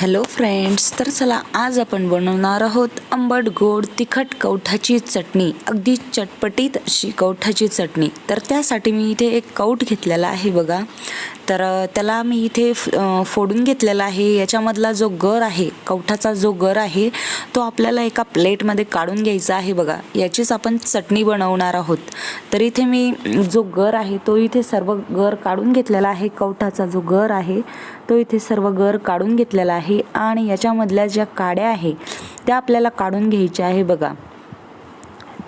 Hello friends तर चला आज आपण बनवणार आहोत आंबट गोड तिखट कवठाची चटणी. अगदी चटपटीत अशी कवठाची चटणी. तर त्यासाठी मी इथे एक कौठ घेतलेला आहे बघा. तर त्याला मी इथे फोडून घेतलेला आहे. याच्यामधला जो गर आहे कवठाचा जो गर आहे तो आपल्याला एका प्लेटमध्ये काढून घ्यायचा आहे बघा. याचीच आपण चटणी बनवणार आहोत. तर इथे मी जो गर आहे तो इथे सर्व गर काढून घेतलेला आहे. कवठाचा जो गर आहे तो इथे सर्व गर काढून घेतलेला आहे. आणि याच्यामधल्या ज्या काड्या आहे त्या आपल्याला काढून घ्यायच्या आहे बघा.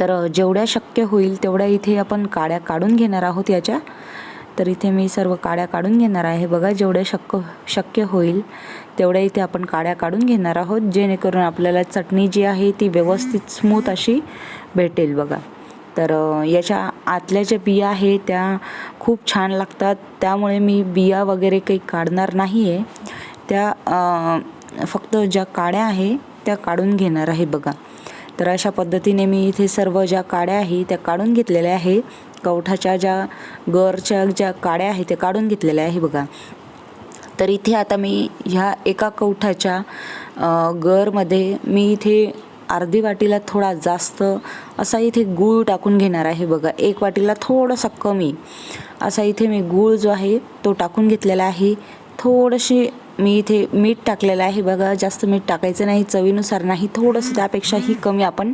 तर जेवढ्या शक्य होईल तेवढ्या इथे आपण काड्या काढून घेणार आहोत याच्या. तर इथे मी सर्व काड्या काढून घेणार आहे. बघा जेवढे शक्य शक्य होईल तेवढ्या इथे आपण काड्या काढून घेणार आहोत जेणेकरून आपल्याला चटणी जी आहे ती व्यवस्थित स्मूथ अशी भेटेल बघा. तर याच्या आतल्या ज्या बिया आहे त्या खूप छान लागतात. त्यामुळे मी बिया वगैरे काही काढणार नाही आहे त्या फक्त ज्या काड्या आहे त्या काढून घेणार आहे बघा. तर अशा पद्धतीने मी इथे सर्व ज्या काड्या आहे त्या काढून घेतलेल्या आहे. कवठाच्या ज्या गरच्या ज्या काड्या आहे त्या काढून घेतलेल्या आहे बघा. तर इथे आता मी ह्या एका कवठाच्या गरमध्ये मी इथे अर्धी वाटीला थोडा जास्त असा इथे गूळ टाकून घेणार आहे बघा. एक वाटीला थोडासा कमी असा इथे मी गूळ जो आहे तो टाकून घेतलेला आहे. थोडीशी मी इथे मीठ टाकलेलं आहे बघा. जास्त मीठ टाकायचं नाही चवीनुसार नाही. थोडंसं त्यापेक्षाही कमी आपण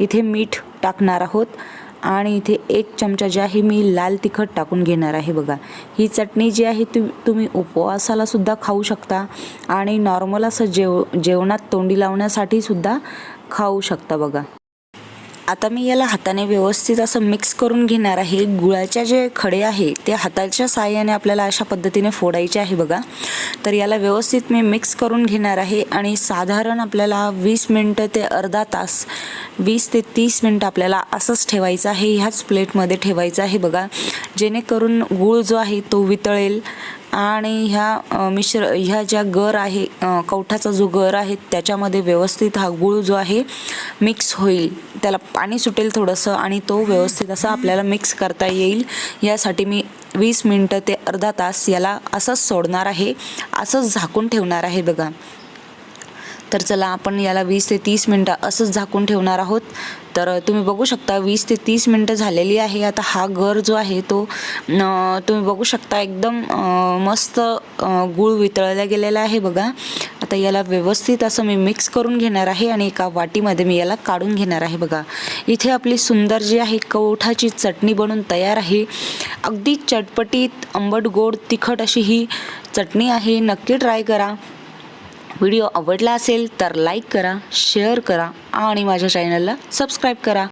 इथे मीठ टाकणार आहोत. आणि इथे एक चमचा जे आहे मी लाल तिखट टाकून घेणार आहे बघा. ही चटणी जी आहे तु तुम्ही उपवासालासुद्धा खाऊ शकता आणि नॉर्मल असं जेव जेवणात तोंडी लावण्यासाठी सुद्धा खाऊ शकता बघा. आता मी याला हाताने व्यवस्थित असं मिक्स करून घेणार आहे. गुळाच्या जे खडे आहे ते हाताच्या साह्याने आपल्याला अशा पद्धतीने फोडायचे आहे बघा. तर याला व्यवस्थित मी मिक्स करून घेणार आहे आणि साधारण आपल्याला वीस मिनटं ते अर्धा तास वीस ते तीस मिनटं आपल्याला असंच ठेवायचं आहे ह्याच प्लेटमध्ये ठेवायचं आहे बघा. जेणेकरून गूळ जो आहे तो वितळेल आणि ह्या मिश्र ह्या ज्या गर आहे कवठाचा जो गर आहे त्याच्यामध्ये व्यवस्थित हा गूळ जो आहे मिक्स होईल. त्याला पाणी सुटेल थोडंसं आणि तो व्यवस्थित असा आपल्याला मिक्स करता येईल. यासाठी मी वीस मिनटं ते अर्धा तास याला असंच सोडणार आहे असंच झाकून ठेवणार आहे बघा. तर चला आपण याला वीस ते तीस मिनटं असंच झाकून ठेवणार आहोत. तर तुम्ही बघू शकता वीस ते तीस मिनटं झालेली आहे. आता हा गर जो आहे तो तुम्ही बघू शकता एकदम मस्त गूळ वितळला गेलेला आहे बघा. आता याला व्यवस्थित असं मी मिक्स करून घेणार आहे आणि एका वाटीमध्ये मी याला काढून घेणार आहे बघा. इथे आपली सुंदर जी आहे कवठाची चटणी बनून तयार आहे. अगदी चटपटीत आंबट गोड तिखट अशी ही चटणी आहे. नक्की ट्राय करा. व्हिडिओ आवडला असेल तर लाईक करा शेअर करा आणि माझ्या चॅनलला सबस्क्राईब करा.